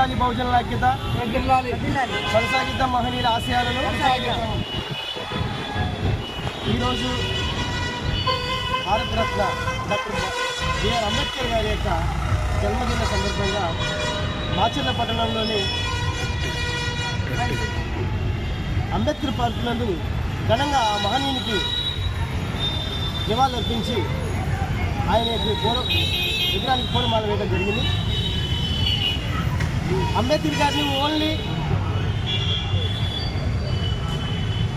వర్ధిల్లాలి కొనసాగిద్దాం మహనీయుల ఆశయాలను. ఈరోజు భారతరత్న డాక్టర్ బిఆర్ అంబేద్కర్ గారి యొక్క జన్మదిన సందర్భంగా మాచర్ల పట్టణంలోని అంబేద్కర్ పార్క్ నందు ఘనంగా ఆ మహనీయునికి నివాళులర్పించి ఆయనకి పూల విగ్రహానికి పూలమాల వేయడం జరిగింది. అంబేద్కర్ గారిని ఓన్లీ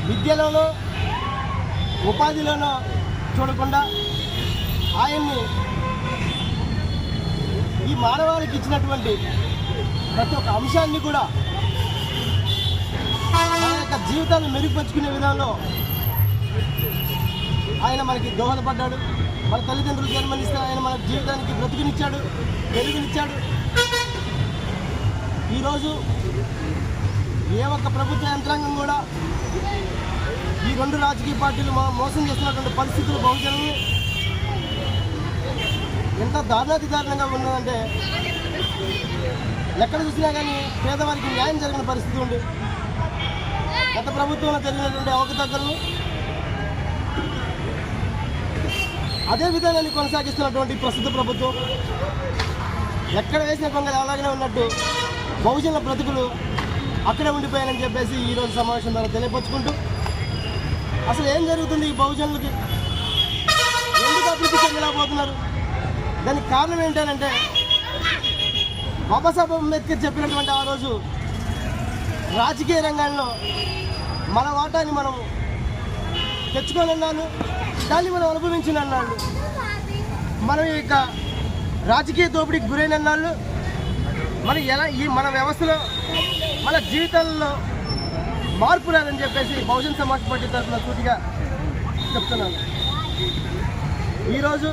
విద్యలోనో ఉపాధిలోనో చూడకుండా ఆయన్ని ఈ మానవాళికి ఇచ్చినటువంటి ప్రతి ఒక్క అంశాన్ని కూడా మన యొక్క జీవితాన్ని మెరుగుపరుచుకునే విధానంలో ఆయన మనకి దోహదపడ్డాడు. మన తల్లిదండ్రులు జన్మనిస్తే ఆయన మన జీవితానికి బ్రతుకునిచ్చాడు వెలుగునిచ్చాడు. ఈరోజు ఏ ఒక్క ప్రభుత్వ యంత్రాంగం కూడా ఈ రెండు రాజకీయ పార్టీలు మా మోసం చేస్తున్నటువంటి పరిస్థితులు బహుజనులు ఎంత దారుణాతి దారుణంగా ఉన్నదంటే ఎక్కడ చూసినా కానీ పేదవారికి న్యాయం జరిగిన పరిస్థితి ఉంది. గత ప్రభుత్వంలో జరిగినటువంటి అవకతవకలను అదే విధానాన్ని కొనసాగిస్తున్నటువంటి ప్రస్తుత ప్రభుత్వం. ఎక్కడ వేసిన కొంగలు అలాగనే ఉన్నట్టు బహుజనుల బ్రతుకులు అక్కడే ఉండిపోయానని చెప్పేసి ఈరోజు సమావేశం ద్వారా తెలియపరుచుకుంటూ అసలు ఏం జరుగుతుంది ఈ బహుజనులకి? ఎందుకు అభివృద్ధి చెందలేకపోతున్నారు? దానికి కారణం ఏంటంటే బాబాసాహెబ్ అంబేద్కర్ చెప్పినటువంటి ఆ రోజు రాజకీయ రంగంలో మన వాటాని మనం తెచ్చుకోనన్నాను దాన్ని మనం అనుభవించినన్నాళ్ళు. మనం ఇక రాజకీయ దోపిడీకి గురైన మరి ఎలా ఈ మన వ్యవస్థలో మన జీవితాల్లో మార్పు రాదని చెప్పేసి బహుజన్ సమాజ్ పార్టీ తరఫున సూటిగా చెప్తున్నాను. ఈరోజు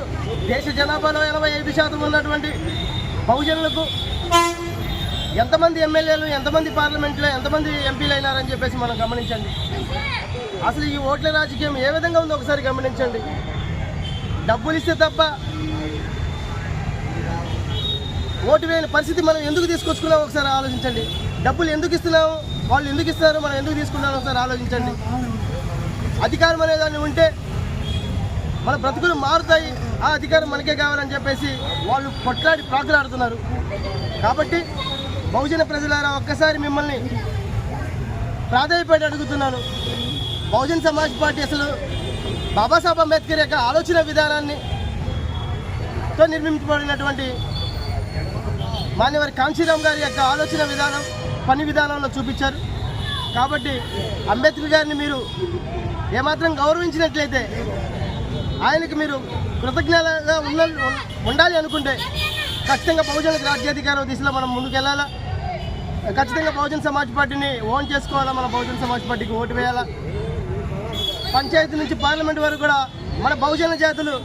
దేశ జనాభాలో ఎనభై ఐదు శాతం ఉన్నటువంటి బహుజనులకు ఎంతమంది ఎమ్మెల్యేలు ఎంతమంది పార్లమెంట్లో ఎంతమంది ఎంపీలు అయినారని చెప్పేసి మనం గమనించండి. అసలు ఈ ఓట్ల రాజకీయం ఏ విధంగా ఉందో ఒకసారి గమనించండి. డబ్బులు ఇస్తే తప్ప ఓటు వేయని పరిస్థితి మనం ఎందుకు తీసుకొచ్చుకున్నాం ఒకసారి ఆలోచించండి. డబ్బులు ఎందుకు ఇస్తున్నాము? వాళ్ళు ఎందుకు ఇస్తున్నారు మనం ఎందుకు తీసుకున్నాం ఒకసారి ఆలోచించండి. అధికారం అనేదాన్ని ఉంటే మన బ్రతుకులు మారుతాయి. ఆ అధికారం మనకే కావాలని చెప్పేసి వాళ్ళు కొట్లాడి ప్రాకులాడుతున్నారు. కాబట్టి బహుజన ప్రజలారా ఒక్కసారి మిమ్మల్ని ప్రాధాన్యపడి అడుగుతున్నాను. బహుజన్ సమాజ్ పార్టీ అసలు బాబాసాహెబ్ అంబేద్కర్ యొక్క ఆలోచన విధానాన్ని తో నిర్మించబడినటువంటి మాన్యవారి కాంచీరామ్ గారి యొక్క ఆలోచన విధానం పని విధానంలో చూపించారు. కాబట్టి అంబేద్కర్ గారిని మీరు ఏమాత్రం గౌరవించినట్లయితే ఆయనకి మీరు కృతజ్ఞతగా ఉన్న ఉండాలి అనుకుంటే ఖచ్చితంగా బహుజన రాజ్యాధికారం దిశలో మనం ముందుకెళ్ళాలా? ఖచ్చితంగా బహుజన సమాజ్ పార్టీని ఓన్ చేసుకోవాలా? మన బహుజన సమాజ్ పార్టీకి ఓటు వేయాలా? పంచాయతీ నుంచి పార్లమెంట్ వరకు కూడా మన బహుజన జాతులు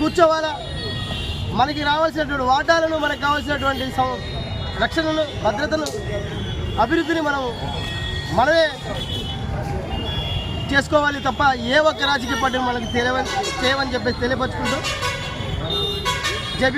కూర్చోవాలా? మనకి రావాల్సినటువంటి వాటాలను మనకు కావాల్సినటువంటి రక్షణను భద్రతను అభివృద్ధిని మనం మనమే చేసుకోవాలి తప్ప ఏ ఒక్క రాజకీయ పార్టీని మనకి తెలియవని చేయమని చెప్పేసి తెలియపరుచుకుంటూ జై